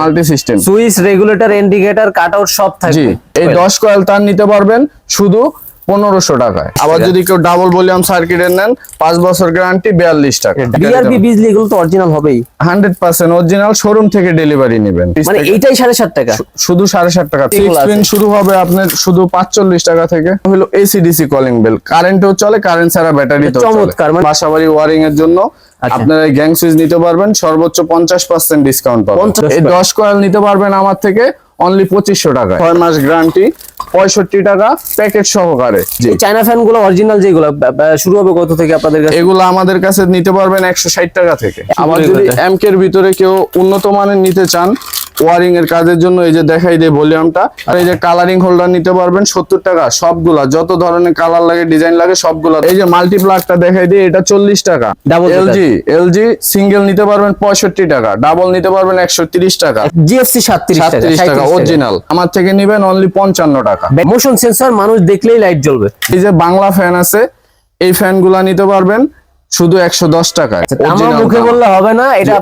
Multi system switch regulator indicator cutout সব থাকে থাকবে এই দশ কয়েল তার নিতে পারবেন। শুধু পনেরোশো টাকায়। আবার যদি কেউ ডাবল ভলিউম সার্কিটের নেন পাঁচ বছর গ্যারান্টি বিয়াল্লিশ টাকা। বিআরবি বিজলি এগুলো তো অরিজিনাল হবেই। হান্ড্রেড পার্সেন্ট অরিজিনাল শোরুম থেকে ডেলিভারি নেবেন। মানে এইটাই সাড়ে সাত টাকা। শুধু সাড়ে সাত টাকা। পিন শুরু হবে আপনার শুধু পাঁচচল্লিশ টাকা থেকে। হলো এসিডিসি কলিং বেল কারেন্টেও চলে কারেন্ট ছাড়া ব্যাটারি তো চমৎকার, মানে- বাসাবাড়ি ওয়ারিং এর জন্য আচ্ছা। আপনারা গ্যাং সুইচ নিতে পারবেন সর্বোচ্চ পঞ্চাশ পার্সেন্ট ডিসকাউন্ট পাবেন। এই দশ কয়েল নিতে পারবেন আমার থেকে অনলি পঁচিশশো টাকা ছয় মাস গ্যারান্টি পঁয়ষট্টি টাকা প্যাকেট সহকারে। জি। চায়না ফ্যানগুলো অরিজিনাল যেগুলো শুরু হবে কত থেকে আপনাদের কাছে? এগুলো আমাদের কাছে নিতে পারবেন একশো ষাট টাকা থেকে। আবার যদি কথা। এমকে এর ভিতরে কেউ উন্নত মানের নিতে চান ওয়ারিং এর কাজের জন্য এই যে দেখাই দেয় ভলিউমটা আর এই যে কালারিং হোল্ডার নিতে পারবেন সত্তর টাকা সবগুলা যত ধরনের কালার লাগে ডিজাইন লাগে সবগুলা। এই যে মাল্টিপ্লাকটা দেখাই দিই এটা চল্লিশ টাকা। Seater। এলজি এলজি সিঙ্গেল নিতে পারবেন পঁয়ষট্টি টাকা ডাবল নিতে পারবেন একশো তিরিশ টাকা। টাকা সাতত্রিশ টাকা অরিজিনাল আমার থেকে নিবেন অনলি পঞ্চান্ন টাকা। মোশন সেন্সর মানুষ দেখলেই লাইট জ্বলবে। এই যে বাংলা ফ্যান আছে এই ফ্যানগুলা নিতে পারবেন শুধু একশো দশ টাকায়। আচ্ছা, আমার মুখে বললে হবে না এটা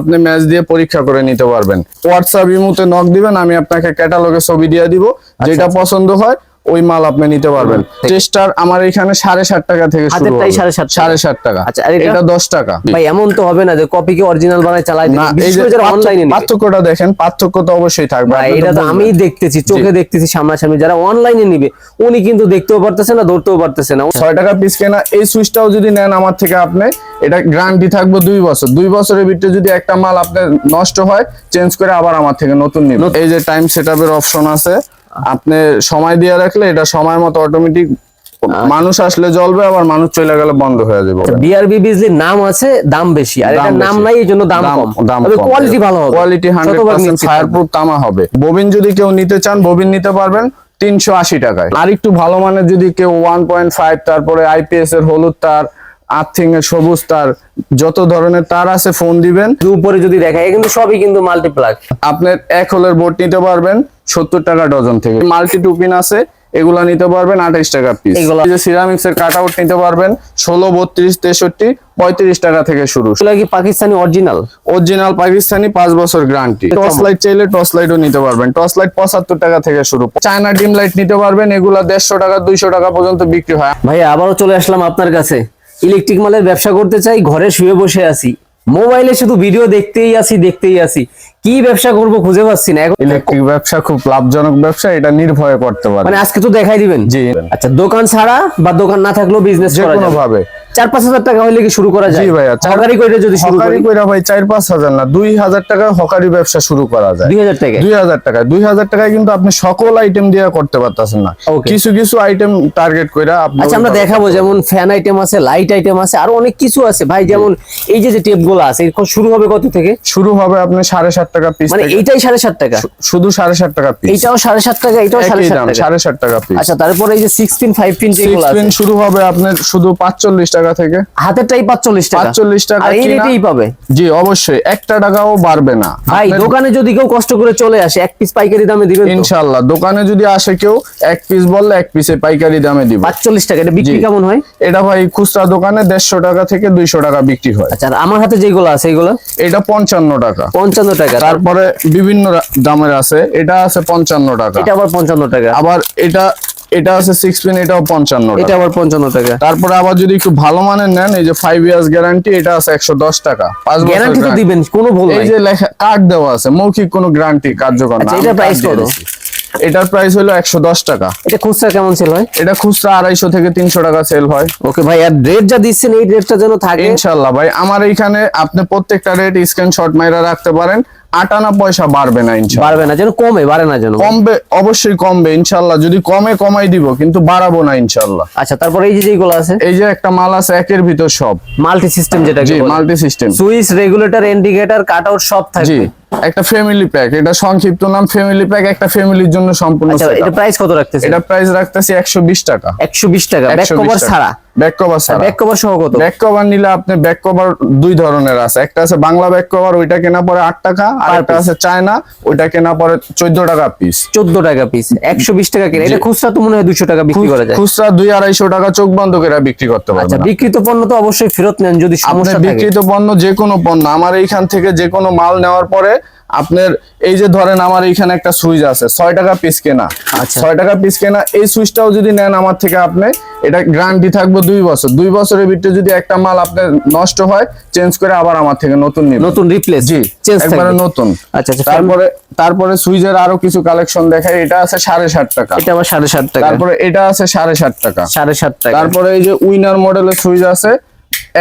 আপনি ম্যাচ দিয়ে পরীক্ষা করে নিতে পারবেন। হোয়াটসঅ্যাপ ইমুতে নক দিবেন আমি আপনাকে ক্যাটালগে ছবি দিয়ে দিব আচ্ছা, যেটা পছন্দ হয় ওই মাল আপনি নিতে পারবেন। টেস্টার আমার এখানে সাড়ে ষাট টাকা থেকে শুরু সাড়ে ষাট টাকা। সাড়ে ষাট টাকা। আচ্ছা, আর এটা? দশ টাকা। ভাই এমন তো হবে না যে কপি কপিকে অরিজিনাল বানায় চালাই না অনলাইনে পার্থক্যটা দেখেন পার্থক্য তো অবশ্যই থাকবে। এটা তো আমি দেখতেছি চোখে দেখতেছি সামনাসামনি। যারা অনলাইনে নিবে উনি কিন্তু দেখতেও পারতেছে না ধরতেও পারতেছে না। ছয় টাকা পিস কেনা এই সুইচটাও যদি নেন আমার থেকে আপনি এটা গ্যারান্টি থাকবে দুই বছর। দুই বছরের ভিতরে যদি একটা মাল আপনার নষ্ট হয় চেঞ্জ করে আবার আমার থেকে নতুন নিন এই যে টাইম সেটআপের অপশন আছে আপনি সময় দিয়ে রাখলে এটা সময় মতো অটোমেটিক মানুষ আসলে জ্বলবে আবার মানুষ চলে গেলে বন্ধ হয়ে যাবে। বিআরবি বিজলির নাম আছে দাম বেশি আর এটার নাম নাই এই জন্য দাম কম। দাম তবে। কোয়ালিটি ভালো হবে। কোয়ালিটি হান্ড্রেড শতভাগ পার্সেন্ট নিশ্চিত ফায়ার থাকবে। প্রুফ তামা হবে। ববিন যদি কেউ নিতে চান ববিন নিতে পারবেন তিনশো আশি টাকায়। আর একটু ভালো মানের যদি কেউ ওয়ান পয়েন্ট ফাইভ তারপরে আইপিএস এর হলুদ তার আর্থিং এর সবুজ তার যত ধরনের তার আছে ফোন দিবেন। উপরে যদি দেখা কিন্তু সবই কিন্তু মাল্টিপ্লাগ আপনার এক হোলের বোর্ড নিতে পারবেন সত্তর টাকা ডজন থেকে। মাল্টি টুপিন আছে এগুলা নিতে পারবেন আঠাইশ টাকা পিস যে সিরামিক্স এর কাট আউট নিতে পারবেন ষোলো বত্রিশ তেষট্টি পঁয়ত্রিশ টাকা থেকে শুরু। কি পাকিস্তানি অরিজিনাল অরিজিনাল পাকিস্তানি পাঁচ বছর গ্যারান্টি টর্চ লাইট চাইলে টর্চ লাইটও নিতে পারবেন। টর্চ লাইট পঁচাত্তর টাকা থেকে শুরু। চায়না ডিম লাইট নিতে পারবেন এগুলা দেড়শো টাকা দুইশো টাকা পর্যন্ত বিক্রি হয়। ভাই আবারও চলে আসলাম আপনার কাছে। ইলেকট্রিক মালের ব্যবসা করতে চাই ঘরে শুয়ে বসে আছি। মোবাইলে শুধু ভিডিও দেখতেই আসি দেখতেই আসি কি ব্যবসা করব খুঁজে পাচ্ছি না। এখন ইলেকট্রিক ব্যবসা খুব লাভজনক ব্যবসা এটা নির্ভয়ে করতে পারে। মানে আজকে তো দেখাই দিবেন। জি। আচ্ছা দোকান ছাড়া বা দোকান না থাকলেও বিজনেস করা যাবে। ভাবে। চার পাঁচ হাজার টাকা হলে কি শুরু করা যায়? ভাইয়া সরকারি করে যদি শুরু করি? হকারি কইরা ভাই চার পাঁচ হাজার না দুই হাজার টাকা হকারি ব্যবসা শুরু করা যায়। দুই হাজার টাকা দুই হাজার টাকা দুই হাজার টাকায় কিন্তু আপনি সকল আইটেম দিয়ে করতে পারতেছেন না. কিছু কিছু আইটেম টার্গেট কইরা আচ্ছা আমরা দেখাবো যেমন ফ্যান আইটেম আছে লাইট আইটেম আছে আরও অনেক কিছু আছে। ভাই যেমন এই যে যে টেপগুলো আছে শুরু হবে কত থেকে? শুরু হবে আপনি সাড়ে সাত টাকা পিস মানে এইটাই সাড়ে সাত টাকা? শুধু সাড়ে সাত টাকা পিস এইটাও সাড়ে সাত টাকা এইটাও সাড়ে সাত টাকা। সাড়ে সাত টাকা পিস আচ্ছা তারপরে এই যে সিক্স পিন ফাইভ পিন যেগুলো আছে। শুরু হবে আপনার শুধু পাঁচচল্লিশ টাকা থেকে? হাতেরটাই পাঁচচল্লিশ টাকা। 45 টাকা এই রেটেই পাবে। জি অবশ্যই। একটা টাকাও বাড়বে না। ভাই দোকানে যদি কেউ কষ্ট করে চলে আসে এক পিস পাইকারি দামে দিবেন ইনশাল্লাহ দোকানে যদি আসে কেউ এক পিস বললে এক পিসে পাইকারি দামে দিব। পাঁচচল্লিশ টাকা। এটা বিক্রি কেমন হয়? এটা ভাই খুচরা দোকানে দেড়শো টাকা থেকে দুইশো টাকা বিক্রি হয়। আচ্ছা আমার হাতে যেগুলো আছে এগুলো? এটা পঞ্চান্ন টাকা। পঞ্চান্ন টাকা। তারপরে বিভিন্ন দামের আছে। এটা আছে পঞ্চান্ন টাকা। এটা আবার পঞ্চান্ন টাকা। আবার এটা এটা আছে সিক্স পিন এটাও পঞ্চান্ন এটা আবার পঞ্চান্ন টাকা। তারপরে আবার যদি একটু ভালো মানের নেন এই যে ফাইভ ইয়ার্স গ্যারান্টি এটা আছে একশো দশ টাকা। পাঁচ বছর গ্যারান্টি তো দিবেন কোনো ভুল নাই। এই যে লেখা কার্ড দেওয়া আছে মৌখিক কোনো গ্যারান্টি কার্যকর না। আচ্ছা, price দিয়ে কত? এটার প্রাইস হলো একশো দশ টাকা। এটা খুচরা কেমন সেল হয়? এটা খুচরা আড়াইশো থেকে তিনশো টাকা সেল হয়। ওকে ভাই আর রেট যা দিচ্ছেন এই রেটটা যেন থাকে ইনশাল্লাহ ভাই আমার এইখানে আপনি প্রত্যেকটা রেট স্ক্রিনশট মাইরা রাখতে পারেন। আটানা পয়সা বাড়বে না ইনশাল্লাহ। বাড়বে না যেন কমে বাড়ে না যেন। কমবে অবশ্যই কমবে ইনশাল্লাহ। যদি কমে কমাই দিব কিন্তু বাড়াবো না ইনশাল্লাহ। আচ্ছা তারপরে এই যে যেগুলো আছে? এই যে একটা মাল আছে একের ভিতর সব। মাল্টি সিস্টেম যেটা জি multi system switch regulator indicator cut out সব জি থাকবে একটা ফ্যামিলি প্যাক এটা সংক্ষিপ্ত নাম ফ্যামিলি প্যাক একটা ফ্যামিলির জন্য সম্পূর্ণ আচ্ছা এটা প্রাইস কত রাখতেছে এটা প্রাইস রাখতেছি একশো বিশ টাকা। একশো বিশ টাকা ব্যাক 120 কভার ছাড়া। ব্যাক কভার ছাড়া। ব্যাক কভার সহ কত? ব্যাক কভার নিলে আপনি ব্যাক কভার দুই ধরনের আছে। একটা আছে বাংলা ব্যাক কভার ওইটা কেনা পরে টাকা। আর একটা আছে চায়না ওইটা কেনা পরে চোদ্দ টাকা পিস চোদ্দ টাকা পিস একশো বিশ টাকা কিনে। এটা খুচরা তো মনে হয় দুশো টাকা বিক্রি করা যায়। খুচরা দুই আড়াইশো টাকা চোখ বন্ধ করে বিক্রি করতে আচ্ছা বিক্রিত পণ্য তো অবশ্যই ফেরত নেন যদি সমস্যা থাকে। বিক্রিত পণ্য যে কোনো পণ্য আমার এইখান থেকে যে কোনো মাল নেওয়ার পরে আপনার এই যে ধরেন আমার এইখানে একটা সুইচ আছে ছয় টাকা পিস কেনা। আচ্ছা। ছয় টাকা পিস কেনা এই সুইচটাও যদি নেন আমার থেকে আপনি এটা গ্যারান্টি থাকবে দুই বছর। দুই বছরের ভিতরে যদি একটা মাল আপনার নষ্ট হয় চেঞ্জ করে আবার আমার থেকে নতুন নিবেন নতুন রিপ্লেস জি চেঞ্জ একবারে নতুন। আচ্ছা আচ্ছা তারপরে তারপরে সুইচের আরও কিছু কালেকশন দেখায় এটা আছে সাড়ে ষাট টাকা। এটা আবার সাড়ে সাত টাকা। তারপরে এটা আছে সাড়ে ষাট টাকা। সাড়ে সাত টাকা। তারপরে এই যে উইনার মডেলের সুইচ আছে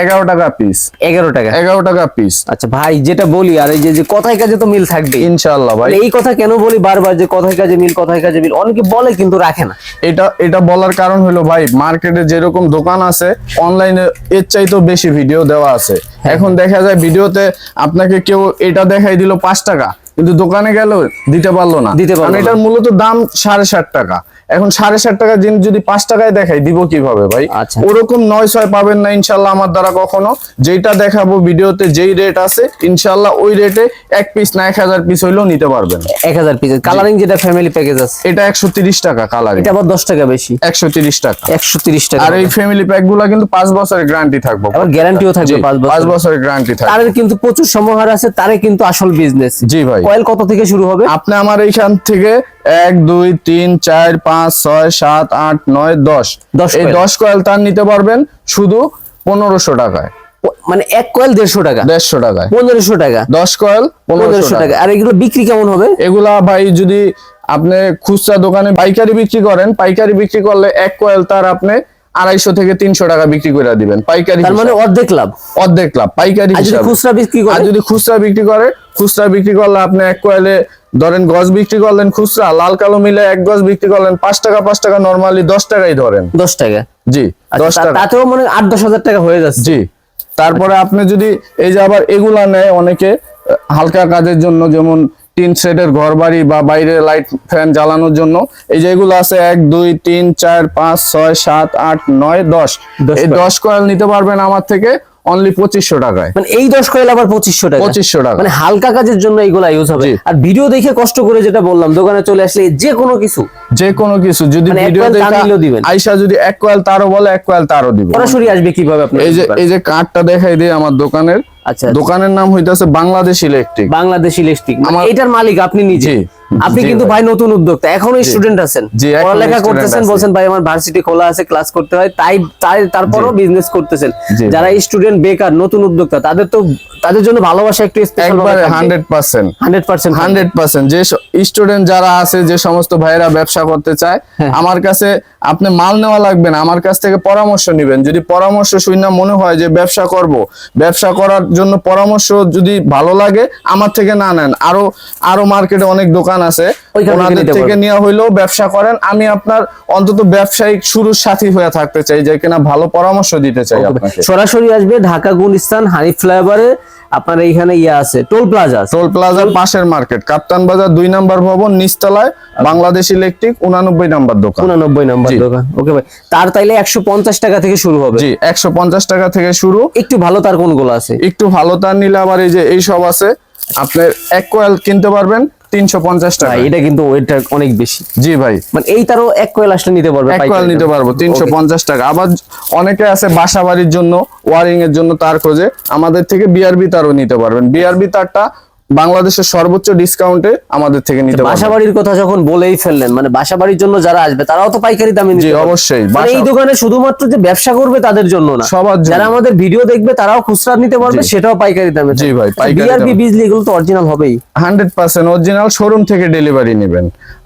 এগারো টাকা পিস এগারো টাকা। এগারো টাকা পিস আচ্ছা ভাই যেটা বলি আর এই যে কথায় কাজে তো মিল থাকবে ইনশাল্লাহ ভাই। এই কথা কেন বলি বারবার যে কথায় কাজে মিল কথায় কাজে মিল? অনেকে বলে কিন্তু রাখে না। এটা এটা বলার কারণ হলো ভাই মার্কেটে যেরকম দোকান আছে অনলাইনে এর চাইতেও বেশি ভিডিও দেওয়া আছে। এখন দেখা যায় ভিডিওতে আপনাকে কেউ এটা দেখাই দিল পাঁচ টাকা কিন্তু দোকানে গেল দিতে পারল না। দিতে পারল না। এটার মূলত দাম সাড়ে ষাট টাকা। এখন সাড়ে সাত টাকা জিনিস যদি পাঁচ টাকায় দেখাই দিব কীভাবে ভাই? আচ্ছা। ওরকম নয় ছয় পাবেন না ইনশাল্লাহ আমার দ্বারা কখনো। যেটা দেখাবো ভিডিওতে যেই রেট আছে ইনশাল্লাহ ওই রেটে এক পিস না এক হাজার পিস হইলেও নিতে পারবেন। এক হাজার পিস কালারিং যেটা ফ্যামিলি প্যাকেজ আছে। এটা একশো তিরিশ টাকা কালার এটা আবার দশ টাকা বেশি। একশো তিরিশ টাকা। একশো তিরিশ টাকা আর এই ফ্যামিলি প্যাকগুলা কিন্তু পাঁচ বছরের গ্যারান্টি থাকবে। আবার গ্যারান্টিও থাকবে পাঁচ পাঁচ বছর বছরের গ্যারান্টি থাকবে। তাদের কিন্তু প্রচুর সমাহার আছে তারে কিন্তু আসল বিজনেস জি ভাই। কয়েল কত থেকে শুরু হবে? আপনি আমার এইখান থেকে এক দুই তিন চার পাঁচ ছয় সাত আট নয় দশ। দশ এই দশ কয়েল তার নিতে পারবেন শুধু পনেরোশো টাকায়। মানে এক কয়েল দেড়শো টাকা? দেড়শো টাকায়। পনেরোশো টাকা। দশ কয়েল পনেরোশো টাকা। টাকা। আর এগুলো বিক্রি কেমন হবে? এগুলা ভাই যদি আপনি খুচরা দোকানে পাইকারি বিক্রি করেন পাইকারি বিক্রি করলে এক কয়েল তার আপনি আড়াইশো থেকে তিনশো টাকা বিক্রি করে দিবেন পাইকারি তার মানে অর্ধেক লাভ। অর্ধেক লাভ পাইকারি যদি খুচরা বিক্রি করে? যদি খুচরা বিক্রি করে খুচরা বিক্রি করলে আপনি এক কয়েলে ধরেন গজ বিক্রি করলেন খুচরা লাল কালো মিলে এক গজ বিক্রি করলেন পাঁচ টাকা পাঁচ টাকা নর্মালি দশ টাকাই ধরেন। দশ টাকা। জি আচ্ছা, দশ টাকা। তাতেও মানে আট দশ হাজার টাকা হয়ে যাচ্ছে। জি তারপরে আপনি যদি এই যে আবার এগুলা নেয় অনেকে হালকা কাজের জন্য যেমন টিন সেটের ঘর বাড়ি বা বাইরে লাইট ফ্যান জ্বালানোর জন্য এই যে এগুলো আছে এক দুই তিন চার পাঁচ ছয় সাত আট নয় দশ। দশ এই দশ কয়েল নিতে পারবেন আমার থেকে অনলি পঁচিশশো টাকায়। মানে এই দশ কয়েল আবার পঁচিশশো টাকা। পঁচিশশো টাকা। মানে হালকা কাজের জন্য এগুলা ইউজ হবে। আর ভিডিও দেখে কষ্ট করে যেটা বললাম দোকানে চলে আসলে যে কোনো কিছু। যে কোনো কিছু যদি ভিডিও দিবেন। আইসা যদি এক কয়েল তারও বলে এক কয়েল তারও দিব। সরাসরি আসবে কীভাবে আপনি এই যে এই যে কার্ডটা দেখাই দিই আমার দোকানের। আচ্ছা দোকানের নাম হইতাছে বাংলাদেশ ইলেকট্রিক বাংলাদেশ ইলেকট্রিক মানে এটার মালিক আপনি নিজে। আপনি কিন্তু ভাই। নতুন উদ্যোক্তা এখনও স্টুডেন্ট আছেন। পড়ালেখা করতেছেন বলছেন ভাই আমার ভার্সিটি খোলা আছে ক্লাস করতে হয়। তাই তাই তারপরও বিজনেস করতেছেন। যারা স্টুডেন্ট বেকার নতুন উদ্যোক্তা তাদের তো তাদের জন্য ভালোবাসা একটু স্পেশাল একবারে hundred percent hundred percent hundred percent যে স্টুডেন্ট যারা আছে যে সমস্ত ভাইরা ব্যবসা করতে চায় হ্যাঁ। আমার কাছে আপনি মাল নেওয়া লাগবে না, আমার কাছ থেকে পরামর্শ নেবেন। যদি পরামর্শ শুনে মনে হয় যে ব্যবসা করব, ব্যবসা করার জন্য পরামর্শ যদি ভালো লাগে, আমার থেকে না নেন। আরও আরও মার্কেটে অনেক দোকান আছে ওনাদের থেকে। নেওয়া হইলেও ব্যবসা করেন। আমি আপনার অন্তত ব্যবসায়িক শুরুর সাথী হয়ে থাকতে চাই যে কিনা ভালো পরামর্শ দিতে চাই সরাসরি আসবে ঢাকা গুলিস্তান হানিফ ফ্লাইওভারে। আপনার এইখানে ইয়ে আছে টোল প্লাজা টোল প্লাজার পাশের মার্কেট কাপ্তান বাজার দুই নাম্বার ভবন নিচতলায় বাংলাদেশ ইলেকট্রিক উনানব্বই নাম্বার দোকান। উনানব্বই নাম্বার দোকান। ওকে ভাই তার তাইলে একশো পঞ্চাশ টাকা থেকে শুরু হবে। জি একশো পঞ্চাশ টাকা থেকে শুরু। একটু ভালো তার কোনগুলো আছে? একটু ভালো তার নিলে আবার এই যে এই সব আছে আপনার এক কয়েল কিনতে পারবেন। তিনশো পঞ্চাশ টাকা এটা কিন্তু অনেক বেশি। জি ভাই। মানে এইটারও এক কয়েল আসলে নিতে পারবে এক কয়েল নিতে পারব তিনশো Okay. পঞ্চাশ টাকা। আবার অনেকে আছে বাসা বাড়ির জন্য ওয়ারিং এর জন্য তার খোঁজে। আমাদের থেকে বিআরবি তারও নিতে পারবেন। বিআরবি তারটা বাংলাদেশের সর্বোচ্চ ডিসকাউন্টে আমাদের থেকে নিতে বাসা বাড়ির কথা যখন বলেই ফেললেন মানে বাসা বাড়ির জন্য যারা আসবে তারাও তো পাইকারি দামে নিতে জি অবশ্যই এই দোকানে শুধুমাত্র যে ব্যবসা করবে তাদের জন্য না। সবার। যারা আমাদের ভিডিও দেখবে তারাও খুচরা নিতে পারবে সেটাও পাইকারি দামে জি ভাই, পাইকারি। বিজলি এগুলো তো অরিজিনাল হবেই। হান্ড্রেড পার্সেন্ট অরিজিনাল শোরুম থেকে ডেলিভারি নেবেন।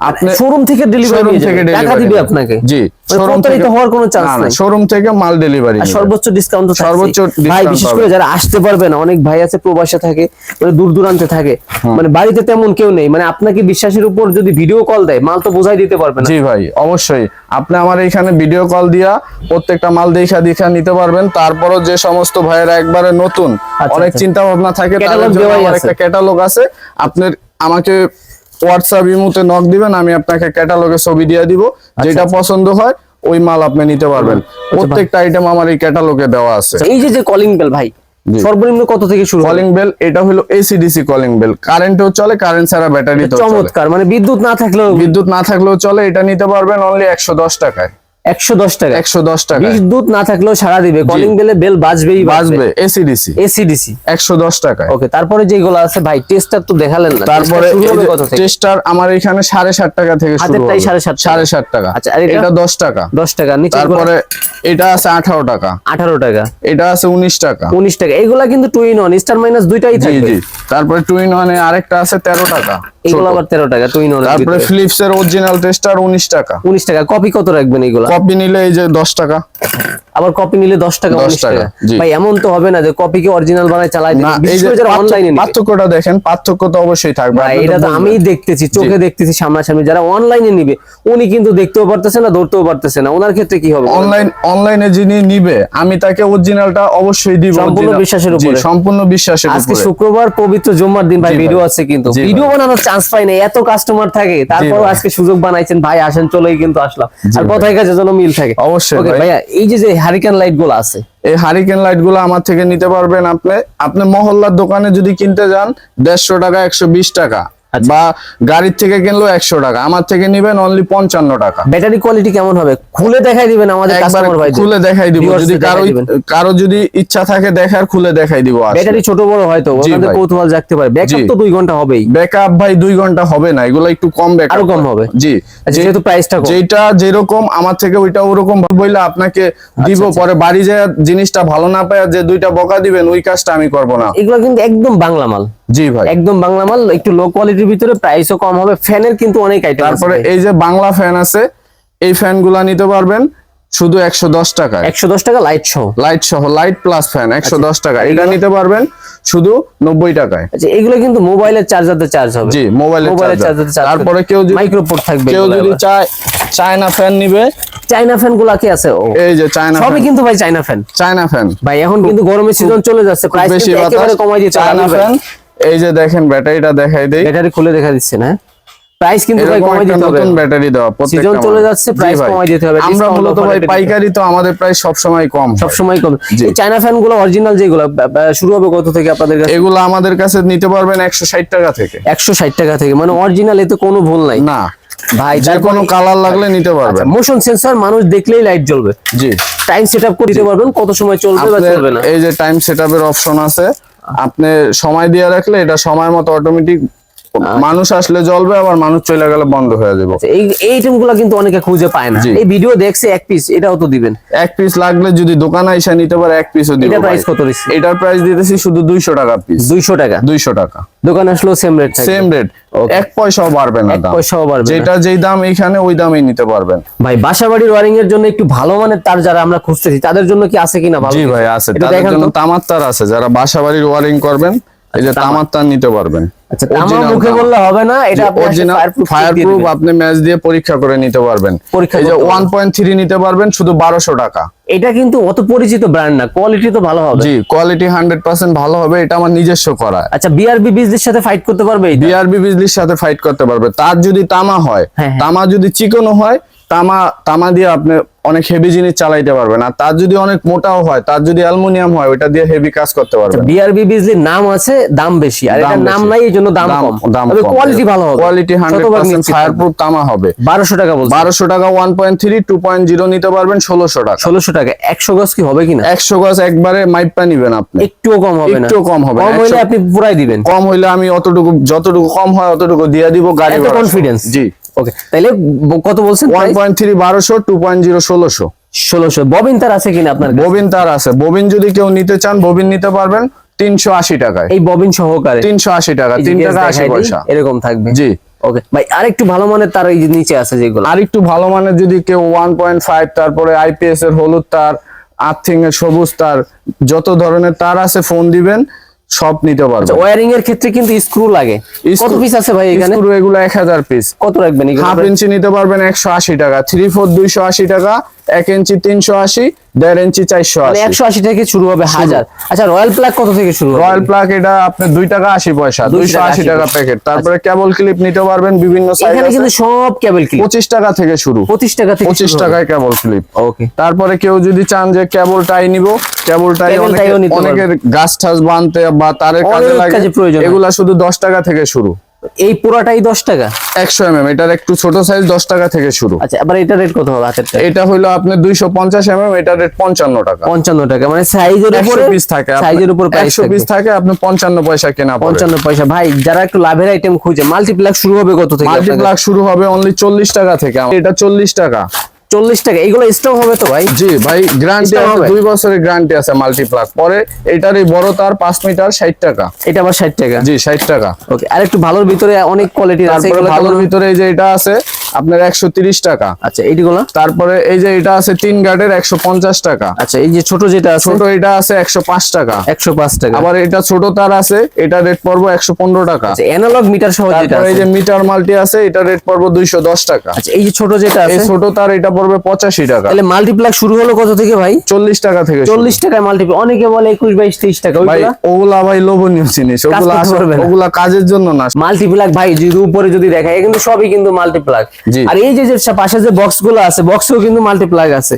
আপনি শোরুম থেকে ডেলিভারি শোরুম থেকে টাকা দিবে আপনাকে। জি মানে প্রতারিত হওয়ার কোনো চান্স নাই। শোরুম থেকে মাল ডেলিভারি সর্বোচ্চ ডিসকাউন্ট তো সর্বোচ্চ ভাই বিশেষ করে যারা আসতে পারবে না অনেক ভাই আছে প্রবাসে থাকে মানে দূর দূরান্তে থাকে মানে বাড়িতে তেমন কেউ নেই। মানে আপনাকে বিশ্বাসের উপর যদি ভিডিও কল দেয় মাল তো বোঝাই দিতে পারবে না। জি ভাই অবশ্যই। আপনি আমার এখানে ভিডিও কল দিয়া প্রত্যেকটা মাল দেখা দেখা নিতে পারবেন। তারপরও যে সমস্ত ভাইয়েরা একবারে নতুন আচ্ছা, অনেক আচ্ছা। চিন্তা ভাবনা থাকে তাদের Catalog জন্য আমার একটা ক্যাটালগ আছে। আপনার আমাকে হোয়াটসঅ্যাপ ইমুতে নক দিবেন আমি আপনাকে ক্যাটালগে ছবি দিয়ে দিব যেটা পছন্দ হয় ওই মাল আপনি নিতে পারবেন। প্রত্যেকটা আইটেম আমার এই ক্যাটালগে দেওয়া আছে। আচ্ছা, এই যে যে কলিং বেল ভাই সর্বনিম্ন কত থেকে শুরু কলিং বেল এটা হলো এসিডিসি কলিং বেল কারেন্টেও চলে কারেন্ট ছাড়া ব্যাটারি তো চমৎকার মানে বিদ্যুৎ না থাকলেও বিদ্যুৎ না থাকলেও চলে এটা নিতে পারবেন অনলি একশো দশ টাকায়। একশো দশ টাকা। একশো দশ টাকায়। বিদ্যুৎ না থাকলেও সারা দিবে। কলিং বেলে বেল বাজবেই বাজবে। এসিডিসি এসিডিসি একশো দশ টাকায়। ওকে তারপরে যেগুলো আছে ভাই টেস্টার তো দেখালেন না। তারপরে টেস্টার থেকে? আমার এখানে সাড়ে ষাট টাকা থেকে হাতেরটাই সাড়ে টাকা। সাড়ে ষাট টাকা। আচ্ছা, এটা? দশ টাকা। দশ টাকা। তারপরে এটা আছে আঠারো টাকা। আঠারো টাকা। এটা আছে উনিশ টাকা। উনিশ টাকা। এগুলা কিন্তু two in one star minus দুইটাই জি থাকবে। তারপরে টু ইন ওয়ানে আরেকটা আছে তেরো টাকা। এগুলো আবার তেরো টাকা টু ইন তারপরে ফিলিপস এর অরিজিনাল টেস্টার উনিশ টাকা। উনিশ টাকা কপি কত রাখবেন এগুলা? কপি নিলে এই যে দশ টাকা। আবার কপি নিলে দশ টাকা 10 টাকা, ভাই এমন তো হবে না যে কপি কে অরিজিনাল বানায় চালাই না বিশেষ করে যারা অনলাইনে নিবে। পার্থক্যটা দেখেন পার্থক্য তো অবশ্যই থাকবে ভাই এটা তো আমি দেখতেছি চোখে দেখতেছি সামনাসামনি। যারা অনলাইনে নিবে উনি কিন্তু দেখতেও পারতেছে না ধরতেও পারতেছে না। ওনার ক্ষেত্রে কি হবে অনলাইন অনলাইনে যিনি নিবে আমি তাকে অরিজিনালটা অবশ্যই দিব। সম্পূর্ণ বিশ্বাসের উপরে। সম্পূর্ণ বিশ্বাসের আজকে শুক্রবার পবিত্র জুম্মার দিন ভাই ভিডিও আছে কিন্তু। ভিডিও। বানানোর চান্স পাই না এত কাস্টমার থাকে। তারপর আজকে সুযোগ বানাইছেন ভাই আসেন চলেই কিন্তু আসলাম। আর কোথায় কাছে যেন মিল থাকে। অবশ্যই ভাই। ভাইয়া এই যে যে হারিকেন লাইটগুলো আছে। এই হারিকেন লাইটগুলো আমার থেকে নিতে পারবেন আপনি। আপনি মহল্লার দোকানে যদি কিনতে যান দেড়শো টাকা একশো বিশ টাকা। বা গাড়ির থেকে কিনলো একশো টাকা আমার থেকে নিবেন অনলি পঞ্চান্ন টাকা। ব্যাটারি কোয়ালিটি কেমন হবে? খুলে দেখাই দিবেন আমাদের কাস্টমার ভাই খুলে দেখাই দিব। যদি কারও কারও যদি ইচ্ছা থাকে দেখার খুলে দেখাই দিব ব্যাটারি ছোট বড় হয়তো কৌতূহল জাগতে পারে। ব্যাকআপ তো দুই ঘণ্টা হবেই। ব্যাকআপ ভাই দুই ঘণ্টা হবে না এগুলো একটু কম ব্যাকআপ আরও কম হবে? জি। আচ্ছা, যেহেতু প্রাইসটা কম। যেটা যেরকম আমার থেকে ওইটা ওরকম বইলে আপনাকে আচ্ছা, দিব পরে বাড়ি যায় জিনিসটা ভালো না পায় যে দুইটা বকা দিবেন ওই কাজটা আমি করব না। এগুলো কিন্তু একদম বাংলা মাল। জি ভাই। একদম বাংলা মাল একটু লো কোয়ালিটির ভিতরে প্রাইসও কম হবে ফ্যানের কিন্তু অনেক আইটেম তারপরে এই যে বাংলা ফ্যান আছে এই ফ্যানগুলা নিতে পারবেন শুধু একশো দশ টাকায়। একশো দশ টাকা লাইট সহ। লাইট সহ লাইট প্লাস ফ্যান একশো দশ টাকা। এটা নিতে পারবেন শুধু নব্বই টাকায়। আচ্ছা এগুলো কিন্তু মোবাইলের চার্জারতে চার্জ হবে। জি মোবাইলের মোবাইলের চার্জার চার্জারতে চার্জ তারপরে কেউ যদি মাইক্রোপোর্ট থাকবে কেউ যদি চায় চায়না ফ্যান নিবে। চাইনা ফ্যানগুলা কি আছে? ও এই যে চায়না সবই কিন্তু ভাই চাইনা ফ্যান চায়না ফ্যান ভাই এখন কিন্তু গরমের সিজন চলে যাচ্ছে প্রাইস কিন্তু একেবারে কমাই দিতে চায়না ফ্যান এই যে দেখেন ব্যাটারিটা দেখাই দেই। ব্যাটারি খুলে দেখা দিচ্ছে না। প্রাইস কিন্তু ভাই কমাই দিতে হবে। নতুন ব্যাটারি দাও প্রত্যেকটা সিজন চলে যাচ্ছে প্রাইস। কমাই দিতে হবে আমরা মূলত ভাই। পাইকারি তো আমাদের প্রাইস সব সময় কম। সব সময় কম এই চায়না ফ্যানগুলো অরিজিনাল যেগুলো শুরু হবে কত থেকে আপনাদের কাছে? এগুলো আমাদের কাছে নিতে পারবেন একশো ষাট টাকা থেকে। একশো ষাট টাকা থেকে। মানে অরিজিনাল এতে কোনো ভুল নাই। না। ভাই যে কোনো কালার লাগলে নিতে পারবেন। মোশন সেন্সর মানুষ দেখলেই লাইট জ্বলবে। জি। টাইম সেট আপ করে দিতে পারবেন কত সময় চলবে বা চলবে না। এই যে টাইম সেটআপের অপশন আছে আপনি সময় দিয়ে রাখলে এটা সময় মতো অটোমেটিক মানুষ আসলে জ্বলবে আবার মানুষ চলে গেলে বন্ধ হয়ে যাবে। আচ্ছা, এই আইটেমগুলা কিন্তু অনেকে খুঁজে পায় না। এই ভিডিও দেখছে এক পিস এটাও তো দিবেন। এক পিস লাগলে যদি দোকানে এসে নিতে পারে এক পিসও দিব এটা প্রাইস কত দিচ্ছি? এটার প্রাইস দিতেছি শুধু দুইশো টাকা পিস দুইশো টাকা? দুইশো টাকা। দোকানে আসলেও সেম রেট থাকবে। সেম রেট এক পয়সাও বাড়বে না এক দাম। পয়সাও বাড়বে। যেটা যেই দাম এইখানে ওই দামেই নিতে পারবেন। ভাই বাসা বাড়ির ওয়ারিং এর জন্য একটু ভালো মানের তার যারা আমরা খুঁজতেছি তাদের জন্য কি আছে কিনা ভালো জি ভাই আছে। তাদের জন্য। তামার তার আছে। যারা বাসা বাড়ির ওয়ারিং করবেন এই যে তামার তার নিতে পারবেন। আচ্ছা মুখে বললে হবে না এটা আপনি ম্যাচ দিয়ে পরীক্ষা করে নিতে পারবেন। পরীক্ষা যে করতে ওয়ান পয়েন্ট থ্রি নিতে পারবেন শুধু টাকা। এটা কিন্তু অত পরিচিত ব্র্যান্ড না কোয়ালিটি তো ভালো হবে। জি কোয়ালিটি হান্ড্রেড পার্সেন্ট ভালো হবে এটা আমার নিজস্ব করা। আচ্ছা বিআরবি বিজলির সাথে ফাইট করতে পারবে এটা? বিআরবি বিজলির সাথে ফাইট করতে পারবে। তার যদি তামা হয় হ্যাঁ, হ্যাঁ। তামা যদি চিকনও হয় তামা তামা দিয়ে আপনি অনেক হেভি জিনিস চালাইতে পারবেন। আর তার যদি অনেক মোটাও হয় তার যদি অ্যালুমিনিয়াম হয় ওটা দিয়ে হেভি কাজ করতে পারবেন। বিআরবি বিজলির নাম আছে দাম বেশি। আর এটার নাম নাই এই জন্য দাম কম। দাম তবে কোয়ালিটি ভালো হবে। Quality hundred percent fire proof তামা হবে। বারোশো টাকা বলছি বারোশো টাকা one point three two point zero নিতে পারবেন ষোলোশো টাকা। ষোলোশো টাকা। একশো গজ কি হবে কিনা? একশো গজ একবারে মাইপা নিবেন আপনি। একটুও কম হবে না। একটুও কম হবে কম হইলে আপনি পুরাই দিবেন। কম হইলে আমি অতটুকু যতটুকু কম হয় অতটুকু দিয়ে দিব গাড়ি ভাড়া জি। ওকে তাইলে ব- কত বলছেন ওয়ান পয়েন্ট থ্রি বারোশো টু পয়েন্ট জিরো ষোলোশো। ষোলোশো। ববিন তার আছে কিনা আপনার ববিন তার আছে। ববিন যদি কেউ নিতে চান ববিন নিতে পারবেন তিনশো আশি টাকায়। এই ববিন সহকারে। তিনশো আশি টাকা তিন টাকা আশি পয়সা। এরকম থাকবে। জি। ওকে ভাই আরেকটু ভালো মানের তার এই নিচে আছে যেগুলো। আর একটু ভালো মানের যদি কেউ ওয়ান পয়েন্ট ফাইভ তারপরে আইপিএস এর হলুদ তার আর্থিং এর সবুজ তার যত ধরনের তার আছে ফোন দিবেন। সব নিতে পারবে। ওয়্যারিং এর ক্ষেত্রে কিন্তু স্ক্রু লাগে। কত পিস আছে ভাই এখানে? স্ক্রু এগুলো এক হাজার পিস কত রাখবেন হাফ ইঞ্চি নিতে পারবেন একশো আশি টাকা থ্রি ফোর দুইশো আশি টাকা এক ইঞ্চি তিনশো আশি দেড় ইঞ্চি চারশো মানে আশি। একশো আশি থেকে শুরু হবে হাজার। আচ্ছা রয়্যাল প্লাগ কত থেকে শুরু রয়্যাল প্লাগ এটা আপনি দুই টাকা আশি পয়সা দুইশো আশি টাকা প্যাকেট তারপরে কেবল ক্লিপ নিতে পারবেন বিভিন্ন এখানে কিন্তু সব কেবল ক্লিপ পঁচিশ টাকা থেকে শুরু। পঁচিশ টাকা থেকে পঁচিশ টাকায় কেবল ক্লিপ ওকে তারপরে কেউ যদি চান যে কেবল টাই নিব কেবলটাইও নিতে অনেকের গাছ টাছ বানতে বা তারের কাজে লাগে এগুলা শুধু দশ টাকা থেকে শুরু। এই পুরাটাই দশ টাকা? একশো এম এম এটার একটু ছোট সাইজ দশ টাকা থেকে শুরু। আচ্ছা আবার এটা রেট কত হবে হাতেরটা? এটা হইল আপনি দুইশো পঞ্চাশ এম এম রেট পঞ্চান্ন টাকা। পঞ্চান্ন টাকা মানে সাইজের উপরে পিস থাকে সাইজের উপর প্রাইস একশো পিস থাকে আপনি পঞ্চান্ন পয়সা কেনা পঞ্চান্ন পঞ্চান্ন পয়সা। ভাই যারা একটু লাভের আইটেম খুঁজে মাল্টিপ্লাক শুরু হবে কত থেকে মাল্টিপ্লাক শুরু হবে অনলি চল্লিশ টাকা থেকে। এটা চল্লিশ টাকা। চল্লিশ টাকা। এগুলো স্টক হবে তো ভাই? জি ভাই গ্যারান্টি দুই বছরের গ্যারান্টি আছে মাল্টিপ্লাক পরে এটার এই বড় তার পাঁচ মিটার ষাট টাকা। এটা আবার ষাট টাকা? জি ষাট টাকা। ওকে আর একটু ভালোর ভিতরে অনেক কোয়ালিটি আছে ভালোর ভিতরে এই যে এটা আছে আপনার একশো তিরিশ টাকা। আচ্ছা এইগুলো? তারপরে এই যে এটা আছে তিন গার্ডের একশো পঞ্চাশ টাকা। আচ্ছা এই যে ছোট যেটা আছে? ছোট এটা আছে একশো পাঁচ টাকা। একশো পাঁচ টাকা। আবার এটা ছোট তার আছে এটা রেট পড়ব একশো পনেরো টাকা। আচ্ছা অ্যানালগ মিটার সহ যেটা এই যে মিটার মাল্টি আছে এটা রেট পড়ব দুইশো টাকা। আচ্ছা এই যে ছোট যেটা আছে? ছোট তার এটা পড়বে পঁচাশি টাকা। তাহলে মাল্টিপ্লাক শুরু হলো কত থেকে ভাই? চল্লিশ টাকা থেকে চল্লিশ টাকায় মাল্টিপ্লাক অনেকে বলে একুশ বাইশ তেইশ টাকা ভাই ওগুলা ভাই লোভনীয় জিনিস ওগুলা ওগুলা কাজের জন্য না। মাল্টিপ্লাক ভাই যদি উপরে যদি দেখা যায় কিন্তু সবই কিন্তু মাল্টিপ্লাক। আর এই যে যে পাশে যে বক্সগুলো আছে বক্সেও কিন্তু মাল্টিপ্লাগ আছে।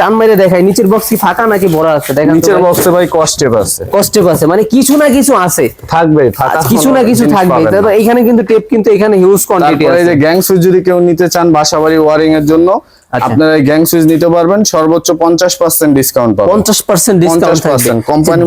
টান মাইরে দেখায় নিচের বক্স কি ফাঁকা নাকি বড় আছে? দেখেন নিচের বক্স ভাই কস্টেপ আছে। কস্টেপ আছে। মানে কিছু না কিছু আছে। থাকবে কিছু না কিছু থাকবে। এখানে কিন্তু টেপ কিন্তু এখানে হিউজ কোয়ান্টিটি আছে এই যে গ্যাং সুইচ যদি কেউ নিতে চান বাসাবাড়ি ওয়ারিং এর জন্য আচ্ছা। আপনারা গ্যাং সুইচ নিতে পারবেন সর্বোচ্চ পঞ্চাশ পার্সেন্ট ডিসকাউন্ট পাবেন। পঞ্চাশ পার্সেন্ট ডিসকাউন্ট 50% কোম্পানি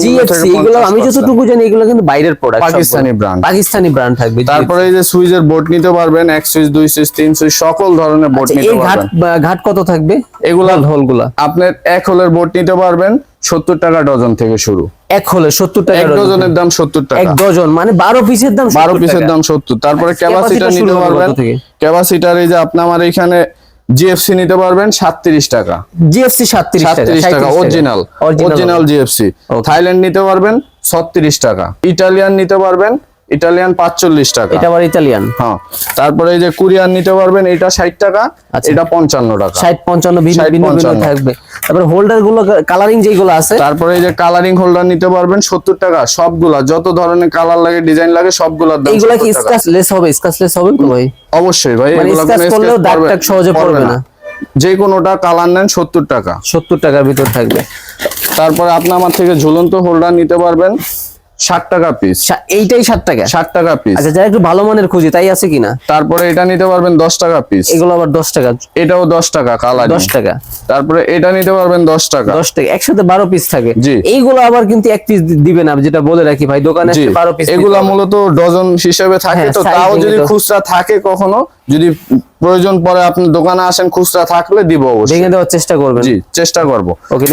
এগুলো আমি 50% যতটুকু জানি এগুলো কিন্তু বাইরের product Pakistani brand Pakistani brand থাকবে তারপরে এই যে সুইচের বোর্ড নিতে পারবেন এক সুইচ দুই সুইচ তিন সুইচ সকল ধরনের বোর্ড আচ্ছা, নিতে এই ঘাট পারবেন। বা ঘাট কত থাকবে? এগুলা হোলগুলা আপনার এক হোলের বোর্ড নিতে পারবেন সত্তর টাকা ডজন থেকে শুরু। এক হলে সত্তর টাকা এক ডজনের দাম সত্তর এক টাকা ডজন মানে বারো পিসের দাম বারো পিসের দাম সত্তর। তারপরে আচ্ছা, ক্যাপাসিটার ক্যাপাসিটার নিতে পারবেন। ক্যাপাসিটার এই যে আপনার আমার এখানে জিএফসি নিতে পারবেন সাতত্রিশ টাকা। জিএফসি সাতত্রিশ টাকা সাতত্রিশ টাকা অরিজিনাল অরিজিনাল জিএফসি থাইল্যান্ড নিতে পারবেন ছত্রিশ টাকা। ইটালিয়ান নিতে পারবেন ইটালিয়ান পাঁচচল্লিশ টাকা। এটা আবার ইটালিয়ান। হ্যাঁ তারপরে এই যে কোরিয়ান নিতে পারবেন এটা ষাট টাকা আচ্ছা। এটা পঞ্চান্ন টাকা। ষাট পঞ্চান্ন ভিন্ন 60, ভিন্ন ভিন্ন 55 থাকবে। তারপরে হোল্ডারগুলো কালারিং যেগুলো আছে। তারপরে এই যে কালারিং হোল্ডার নিতে পারবেন সত্তর টাকা সবগুলা যত ধরনের কালার লাগে ডিজাইন লাগে সবগুলার দাম এইগুলা কি 70 টাকা। স্কাচলেস হবে? স্কাচলেস হবে তো ভাই? অবশ্যই ভাই মানে এগুলা করলেও দাগ পড়বে- সহজে পড়বে না। যে কোনোটা কালার নেন সত্তর টাকা। সত্তর টাকার ভিতর থাকবে। তারপরে আপনি আমার থেকে ঝুলন্ত হোল্ডার নিতে পারবেন। ষাট টাকা পিস এইটাই ষাট টাকা? ষাট টাকা পিস আচ্ছা যারা একটু ভালো মানের খুঁজি তাই আছে কিনা? তারপরে এটা নিতে পারবেন দশ টাকা পিস এগুলো আবার দশ টাকা। এটাও দশ টাকা কালার। দশ টাকা। তারপরে এটা নিতে পারবেন দশ টাকা। দশ টাকা। একসাথে বারো পিস থাকে। জি। এইগুলো আবার কিন্তু এক পিস দিবে না যেটা বলে রাখি ভাই। দোকানে বারো পিস এগুলা মূলত ডজন হিসেবে থাকে হ্যাঁ, তো তাও যদি খুচরা থাকে কখনো যদি প্রয়োজন পড়ে আপনি দোকানে আসেন খুচরা থাকলে দিব অবশ্যই। ভেঙে দেওয়ার চেষ্টা করবেন। জি চেষ্টা করব।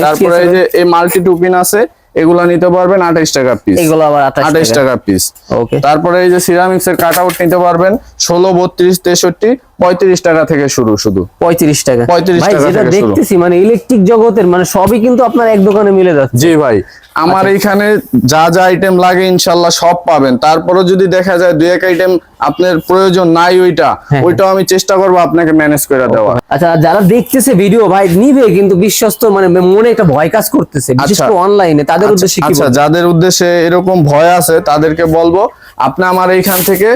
তারপরে এই যে এই মাল্টি টুপিন আছে এগুলা নিতে পারবেন আঠাইশ টাকা পিস এগুলো আবার আঠাশ আঠাইশ টাকা পিস ওকে তারপরে এই যে সিরামিক্স এর কাট আউট নিতে পারবেন ষোলো বত্রিশ তেষট্টি পঁয়ত্রিশ টাকা থেকে শুরু শুধু। পঁয়ত্রিশ টাকা। 35 ভাই টাকা যেটা দেখতেছি মানে ইলেকট্রিক জগতের মানে সবই কিন্তু আপনার এক দোকানে মিলে যাচ্ছে। জি ভাই। আমার আচ্ছা। এইখানে যা যা আইটেম লাগে ইনশাল্লাহ সব পাবেন তারপরে যদি দেখা যায় দুই এক আইটেম আপনার প্রয়োজন নাই ওইটা হ্যাঁ। ওইটাও আমি চেষ্টা করব আপনাকে ম্যানেজ করে দেওয়া আচ্ছা যারা দেখতেছে ভিডিও ভাই নিবে কিন্তু বিশ্বস্ত মানে মনে একটা ভয় কাজ করতেছে বিশেষ আচ্ছা। করে অনলাইনে তাদের উদ্দেশ্যে কি আচ্ছা যাদের উদ্দেশ্যে এরকম ভয় আছে তাদেরকে বলব আপনি আমার এইখান থেকে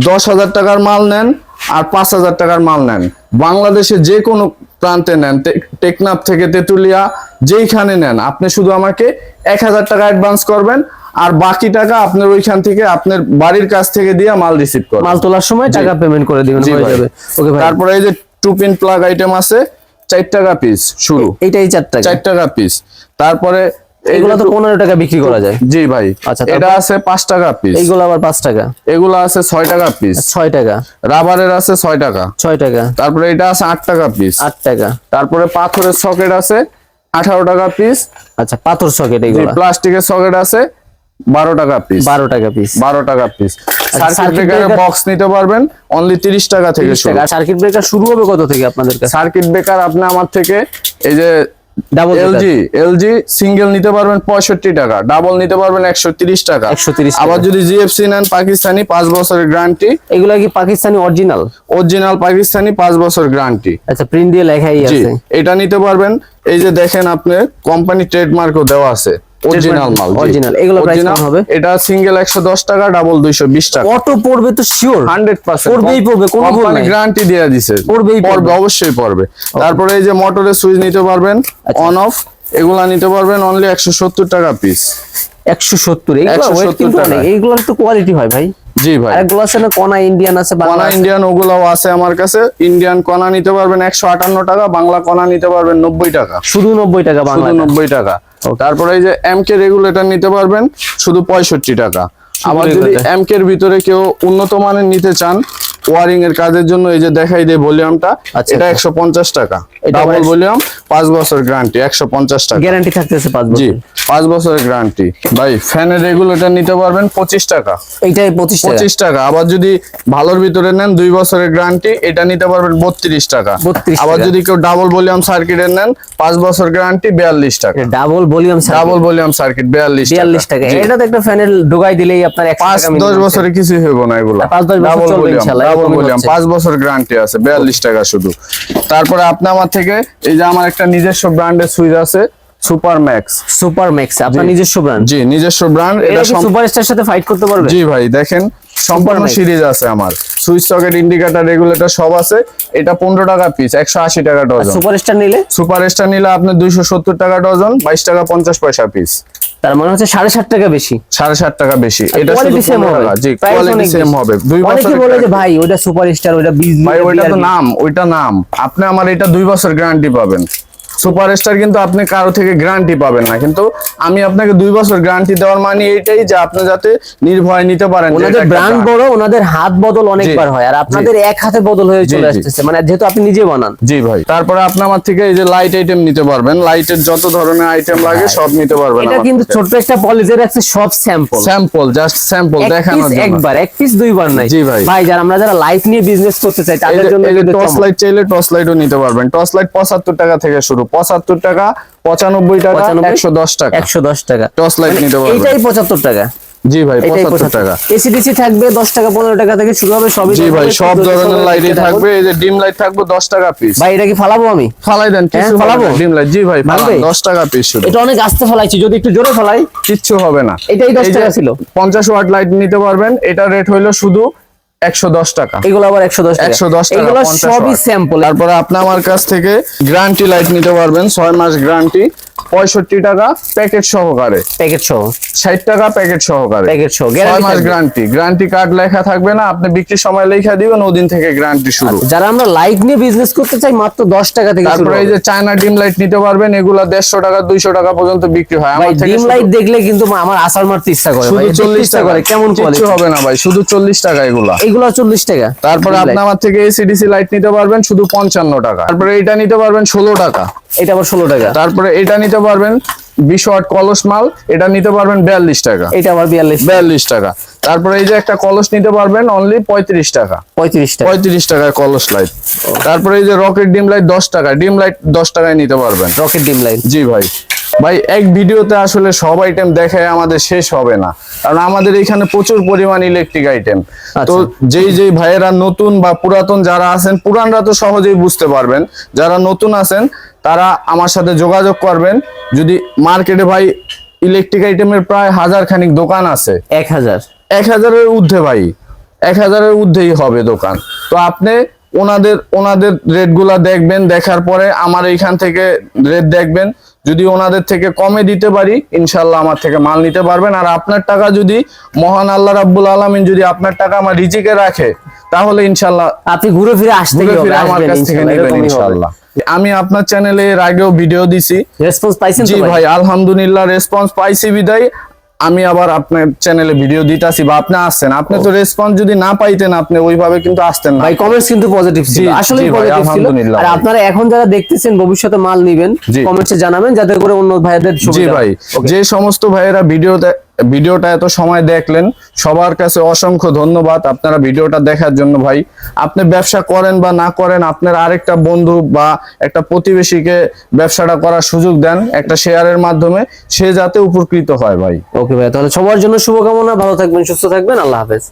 দশ হাজার টাকার মাল নেন আর পাঁচ হাজার টাকার মাল নেন বাংলাদেশে যে কোনো প্রান্তে নেন টেকনাফ থেকে তেতুলিয়া যেইখানে নেন আপনি শুধু আমাকে এক হাজার টাকা অ্যাডভান্স করবেন আর বাকি টাকা আপনার ওইখান থেকে আপনার বাড়ির কাছ থেকে দিয়ে মাল রিসিভ করবেন। মাল তোলার সময় টাকা পেমেন্ট করে দিবেন হয়ে যাবে। ওকে ভাই। তারপরে এই যে টু পিন প্লাগ আইটেম আছে চার টাকা পিস শুরু। এইটাই চার টাকা। চার টাকা পিস তারপরে এগুলো তো পনেরো টাকা বিক্রি করা যায়। জি ভাই আচ্ছা, এটা আছে পাঁচ টাকা পিস এইগুলো আবার পাঁচ টাকা। এগুলো আছে ছয় টাকা পিস ছয় টাকা। রাবারের আছে ছয় টাকা। ছয় টাকা। তারপরে এটা আছে আট টাকা পিস আট টাকা। তারপরে পাথরের সকেট আছে আঠারো টাকা পিস আচ্ছা পাথর সকেট এগুলো। প্লাস্টিকের সকেট আছে বারো টাকা পিস বারো টাকা পিস বারো টাকা পিস সার্কিট ব্রেকারের বক্স নিতে পারবেন অনলি তিরিশ টাকা থেকে শুরু। সার্কিট ব্রেকার শুরু হবে কত থেকে আপনাদের সার্কিট ব্রেকার আপনি আমার থেকে এই যে ডাবল এলজি এলজি সিঙ্গেল নিতে পারবেন পঁয়ষট্টি টাকা ডাবল নিতে পারবেন একশো তিরিশ টাকা। 130 টাকা। আবার যদি জিএফসি নেন পাকিস্তানি পাঁচ বছরের গ্যারান্টি এগুলা কি পাকিস্তানি অরিজিনাল অরিজিনাল পাকিস্তানি পাঁচ বছর গ্যারান্টি আচ্ছা প্রিন্ট দিয়ে লেখাই আছে। এটা নিতে পারবেন। এই যে দেখেন আপনি কোম্পানি ট্রেডমার্কও দেওয়া আছে। অরিজিনাল মাল অরিজিনাল এগুলো প্রাইস কেমন হবে? এটা সিঙ্গেল একশো দশ টাকা ডাবল দুইশো বিশ টাকা অটো পড়বে তো শিওর হান্ড্রেড পার্সেন্ট পড়বেই পড়বে, কোনো ভুল নাই। গ্যারান্টি দেয়া দিছে পড়বেই পড়বে। অবশ্যই পড়বে তারপরে এই যে মোটরের সুইচ নিতে পারবেন আচ্ছা। অন অফ এগুলা নিতে পারবেন অনলি একশো সত্তর টাকা পিস একশো সত্তর এইগুলো 170 ওয়েট কিন্তু। অনেক এগুলোর তো কোয়ালিটি হয় ভাই জি ভাই। এগুলো আছে না কনা ইন্ডিয়ান আছে বাংলা কনা ইন্ডিয়ান ওগুলাও আছে আমার কাছে। ইন্ডিয়ান কনা নিতে পারবেন একশো আটান্ন টাকা বাংলা কনা নিতে পারবেন নব্বই টাকা। শুধু নব্বই টাকা শুধু বাংলা নব্বই টাকা। তারপরে এই যে এম কে রেগুলেটর নিতে পারবেন শুধু পঁয়ষট্টি টাকা। আবার যদি regulator। এম কে এর ভিতরে কেউ উন্নত মানের নিতে চান ওয়ারিং এর কাজের জন্য এই যে দেখাই দেয় ভলিউমটা আচ্ছা, এটা আচ্ছা। একশো পঞ্চাশ টাকা। এটা ডাবল ভলিউম পাঁচ বছর গ্যারান্টি একশো পঞ্চাশ টাকা। গ্যারান্টি থাকতেছে পাঁচ জি বছর। পাঁচ বছরের গ্যারান্টি ভাই ফ্যানের রেগুলেটর নিতে পারবেন পঁচিশ টাকা। এইটাই পঁচিশ টাকা। পঁচিশ টাকা। আবার যদি ভালোর ভিতরে নেন দুই বছরের গ্যারান্টি এটা নিতে পারবেন বত্রিশ টাকা। আবার যদি কেউ ডাবল ভলিউম সার্কিটের নেন পাঁচ বছর গ্যারান্টি বিয়াল্লিশ টাকা। Double volume double volume circuit বিয়াল্লিশ বিয়াল্লিশ টাকা। এটা তো একটা ফ্যানের ঢোকাই দিলেই আপনার একশো পাঁচ টাকা দশ minimum বছরে কিছু হইব না এগুলো। বছর চলবে ডাবল গ্যারান্টি আছে বিয়াল্লিশ টাকা শুধু। তারপরে আপনি আমার থেকে এই যে আমার একটা নিজস্ব ব্র্যান্ডের সুইচ আছে সুপার ম্যাক্স সুপার ম্যাক্স আপনার নিজস্ব ব্র্যান্ড জি নিজস্ব ব্র্যান্ড এটা এটা সুপার স্টার সাথে ফাইট করতে পারবে? জি ভাই দেখেন সম্পূর্ণ সিরিজ আছে আমার। সুইচ সকেট ইন্ডিকেটর রেগুলেটর সব আছে। এটা পনেরো টাকা পিস একশো আশি টাকা ডজন সুপার স্টার নিলে? নিলে আপনি দুইশো সত্তর টাকা ডজন বাইশ টাকা পঞ্চাশ পয়সা পিস তার মানে হচ্ছে সাড়ে সাত টাকা বেশি। সাড়ে সাত টাকা বেশি। এটা কোয়ালিটি সেম হবে। জি কোয়ালিটি সেম হবে। দুই অনেকে বছর বলে যে ভাই ওটা সুপার স্টার ওটা বিজ ভাই ওটা তো নাম ওইটা নাম। আপনি আমার এটা দুই বছর গ্যারান্টি পাবেন। সুপার স্টার কিন্তু আপনি কারও থেকে গ্যারান্টি পাবেন না। কিন্তু আমি আপনাকে দুই বছর গ্যারান্টি দেওয়ার মানে এইটাই যে আপনি যাতে নির্ভয় নিতে পারেন ওনাদের ব্র্যান্ড বড় ওনাদের হাত বদল অনেকবার হয় আর আপনাদের এক হাতে বদল হয়ে চলে জি। আসতেছে। মানে যেহেতু আপনি নিজে বানান। জি ভাই। তারপরে আপনি আমার থেকে এই যে লাইট আইটেম নিতে পারবেন। লাইটের যত ধরনের আইটেম লাগে সব নিতে পারবেন এটা কিন্তু ছোট্ট একটা পলিজের আছে সব স্যাম্পল স্যাম্পল জাস্ট স্যাম্পল দেখানোর জন্য। একবার এক পিস দুইবার নাই। জি ভাই। ভাই যারা আমরা যারা লাইট নিয়ে বিজনেস করতে চাই তাদের জন্য টর্চ চমক। লাইট চাইলে টর্চ লাইটও নিতে পারবেন। টর্চ লাইট পঁচাত্তর টাকা থেকে শুরু পঁচাত্তর টাকা পঁচানব্বই টাকা একশো দশ টাকা। একশো দশ টাকা। টর্চ লাইট নিতে পারবেন। এইটাই পঁচাত্তর টাকা। জি ভাই এটাই পঁচাত্তর টাকা। এসিডিসি থাকবে দশ টাকা পনেরো টাকা থেকে শুরু হবে সবই জি ভাই সব ধরনের লাইটই থাকবে এই যে ডিম লাইট থাকবে দশ টাকা পিস ভাই এটা কি ফালাবো আমি? ফালাই দেন কিছু হ্যাঁ, ফালাবো? ডিম লাইট জি ভাই ফালান টাকা পিস শুধু। এটা অনেক আস্তে ফলাইছি যদি একটু জোরে ফলাই কিচ্ছু হবে না। এটাই 10 টাকা ছিল। পঞ্চাশ ওয়াট লাইট নিতে পারবেন এটা রেট হইল শুধু একশো দশ টাকা। এগুলো আবার একশো দশ একশো দশ টাকা এগুলো সবই। স্যাম্পল তারপরে আপনি আমার কাছ থেকে গ্যারান্টি লাইট নিতে পারবেন ছয় মাস গ্যারান্টি পঁয়ষট্টি টাকা প্যাকেট সহকারে। প্যাকেট সহ। ষাট টাকা প্যাকেট সহকারে। প্যাকেট সহ ছয় মাস গ্যারান্টি গ্যারান্টি কার্ড লেখা থাকবে না আপনি বিক্রির সময় লেখা দিবেন ওদিন থেকে গ্যারান্টি শুরু। যারা আমরা লাইট নিয়ে বিজনেস করতে চাই মাত্র দশ টাকা থেকে তারপরে এই যে চায়না ডিম লাইট নিতে পারবেন এগুলা দেড়শো টাকা দুইশো টাকা পর্যন্ত বিক্রি হয়। আমার থেকে ডিম লাইট দেখলে কিন্তু আমার আসার মারতে ইচ্ছা করে ভাই। শুধু চল্লিশ টাকা করে কেমন কোয়ালিটি হবে না ভাই। শুধু চল্লিশ টাকা এগুলা। এগুলো চল্লিশ টাকা। তারপরে আপনি আমার থেকে এসিডিসি লাইট নিতে পারবেন শুধু পঞ্চান্ন টাকা। তারপরে এটা নিতে পারবেন ষোলো টাকা। এটা আবার ষোলো টাকা। তারপরে এটা নিতে পারবেন বিশ ওয়াট কলস মাল এটা নিতে পারবেন বিয়াল্লিশ টাকা। এটা আবার বিয়াল্লিশ বিয়াল্লিশ টাকা। তারপরে এই যে একটা কলস নিতে পারবেন অনলি পঁয়ত্রিশ টাকা। পঁয়ত্রিশ টাকা। পঁয়ত্রিশ টাকায় কলস লাইট তারপরে এই যে রকেট ডিম লাইট দশ টাকা ডিম লাইট দশ টাকায় নিতে পারবেন। রকেট ডিম লাইট জি ভাই। ভাই এক ভিডিওতে আসলে সব আইটেম দেখায় আমাদের শেষ হবে না। কারণ আমাদের এখানে প্রচুর পরিমাণ ইলেকট্রিক আইটেম তো আচ্ছা। যেই যেই ভাইয়েরা নতুন বা পুরাতন যারা আছেন পুরানরা তো সহজেই বুঝতে পারবেন। যারা নতুন আছেন তারা আমার সাথে যোগাযোগ করবেন। যদি মার্কেটে ভাই ইলেকট্রিক আইটেমের প্রায় হাজার খানিক দোকান আছে। এক হাজার। এক হাজারের ঊর্ধ্বে ভাই। এক হাজারের ঊর্ধ্বেই হবে দোকান। তো আপনি ওনাদের ওনাদের রেটগুলা দেখবেন দেখার পরে আমার এইখান থেকে রেট দেখবেন। যদি ওনাদের থেকে কমে দিতে পারি ইনশাল্লাহ আমার থেকে মাল নিতে পারবেন। আর আপনার টাকা যদি মহান আল্লাহ রাব্বুল আলামিন যদি আপনার টাকা আমার রিজিকে রাখে তাহলে ইনশাল্লাহ আপনি ঘুরে ফিরে আসতে আমার কাছ থেকে নেবেন ইনশাল্লাহ আমি আপনার চ্যানেলে এর আগেও ভিডিও দিছি। রেসপন্স পাইছেন জি ভাই? ভাই আলহামদুলিল্লাহ রেসপন্স পাইছি বিদায়। আমি আবার আপনার চ্যানেলে ভিডিও দিতাছি বা আপনি আসছেন। আপনি তো রেসপন্স যদি না পাইতেন আপনি ওইভাবে কিন্তু আসতেন না। ভাই কমেন্টস কিন্তু পজিটিভ ছিল। আসলে পজিটিভ ছিল। আর আপনারা এখন যারা দেখতেছেন ভবিষ্যতে মাল নিবেন জি। কমেন্টসে জানাবেন যাতে করে অন্য ভাইদের জি সুবিধা ভাই হয়। Okay. যে সমস্ত ভাইয়েরা ভিডিও ভিডিওটা এত সময় দেখলেন সবার কাছে অসংখ্য ধন্যবাদ আপনারা ভিডিওটা দেখার জন্য ভাই। আপনি ব্যবসা করেন বা না করেন, আপনার আরেকটা বন্ধু বা একটা প্রতিবেশীকে ব্যবসাটা করার সুযোগ দেন একটা শেয়ারের মাধ্যমে, সে যাতে উপকৃত হয় ভাই। ওকে ভাই, তাহলে সবার জন্য শুভকামনা, ভালো থাকবেন, সুস্থ থাকবেন, আল্লাহ হাফেজ।